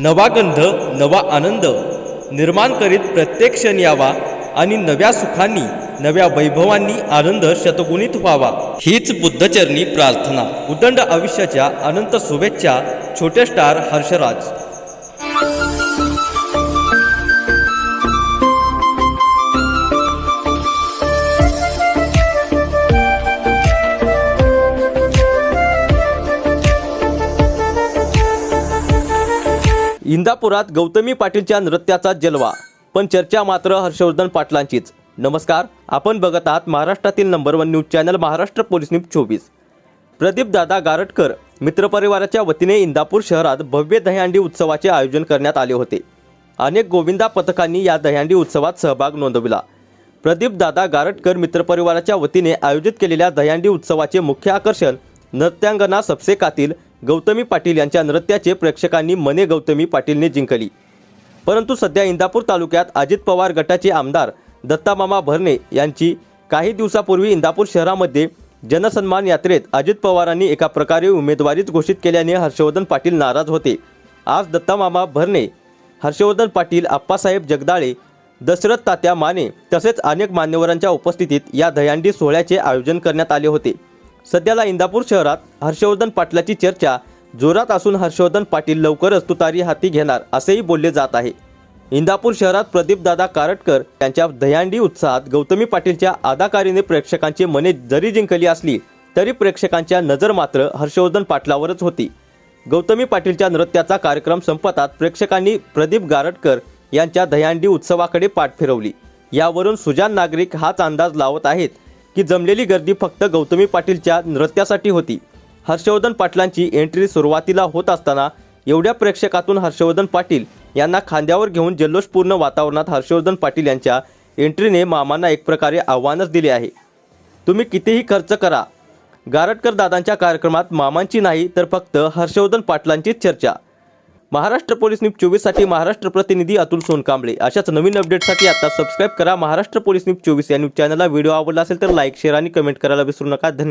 नवा गंध नवा आनंद. निर्माण करीत प्रत्येक क्षण यावा आणि नव्या सुखांनी नव्या वैभवांनी आनंद शतगुणित व्हावा. हीच बुद्धचरणी प्रार्थना. उदंड आयुष्याच्या अनंत शुभेच्छा छोटे स्टार हर्षराज. इंदापुरात गौतमी पाटीलच्या नृत्याचा जलवा पण चर्चा मात्र हर्षवर्धन पाटलांचीच. नमस्कार आपण बघत आहात महाराष्ट्रातील number one news channel Maharashtra police news चोवीस. प्रदीप दादा गारटकर मित्रपरिवाराच्या वतीने इंदापूर शहरात भव्य दह्यांडी उत्सवाचे आयोजन करण्यात आले होते. अनेक गोविंदा पथकांनी या दह्यांडी उत्सवात सहभाग नोंदविला. प्रदीप दादा गारटकर मित्रपरिवाराच्या वतीने आयोजित केलेल्या दह्यांडी उत्सवाचे मुख्य आकर्षण नृत्यांगना सपसेकातील गौतमी पाटील यांच्या नृत्याचे प्रेक्षकांनी मने गौतमी पाटीलने जिंकली. परंतु सध्या इंदापूर तालुक्यात अजित पवार गटाचे आमदार दत्तामामा भरणे यांची काही दिवसापूर्वी इंदापूर शहरामध्ये जनसन्मान यात्रेत अजित पवारांनी एका प्रकारे उमेदवारीच घोषित केल्याने हर्षवर्धन पाटील नाराज होते. आज दत्तामामा भरणे हर्षवर्धन पाटील आप्पासाहेब जगदाळे दशरथ तात्या माने तसेच अनेक मान्यवरांच्या उपस्थितीत या दह्यांडी सोहळ्याचे आयोजन करण्यात आले होते. सध्याला इंदापूर शहरात हर्षवर्धन पाटलाची चर्चा जोरात असून हर्षवर्धन पाटील लवकरच तुतारी हाती घेणार असेही बोलले जात आहे. इंदापूर शहरात प्रदीपदादा कारटकर यांच्या दह्यांडी उत्साहात गौतमी पाटीलच्या अदाकारीने प्रेक्षकांची मने जरी जिंकली असली तरी प्रेक्षकांच्या नजर मात्र हर्षवर्धन पाटलावरच होती. गौतमी पाटीलच्या नृत्याचा कार्यक्रम संपतात प्रेक्षकांनी प्रदीप गारटकर यांच्या दह्यांडी उत्सवाकडे पाठ फिरवली. यावरून सुजान नागरिक हाच अंदाज लावत आहेत. की जमलेली गर्दी फक्त गौतमी पाटीलच्या नृत्यासाठी होती. हर्षवर्धन पाटलांची एंट्री सुरुवातीला होत असताना एवढ्या प्रेक्षकातून हर्षवर्धन पाटील यांना खांद्यावर घेऊन जल्लोषपूर्ण वातावरणात हर्षवर्धन पाटील यांच्या एंट्रीने मामांना एक प्रकारे आव्हानच दिले आहे. तुम्ही कितीही खर्च करा. गारटकर दादांच्या कार्यक्रमात मामांची नाही तर फक्त हर्षवर्धन पाटलांचीच चर्चा. महाराष्ट्र पोलीस न्यूज चोवीससाठी महाराष्ट्र प्रतिनिधी अतुल सोनकांबळे. अशाच नवीन अपडेटसाठी आता सबस्क्राईब करा महाराष्ट्र पोलीस न्यूज चोवीस या न्यूज चॅनलला व्हिडिओ आवडला असेल तर लाईक शेअर आणि कमेंट करायला विसरू नका. धन्यवाद.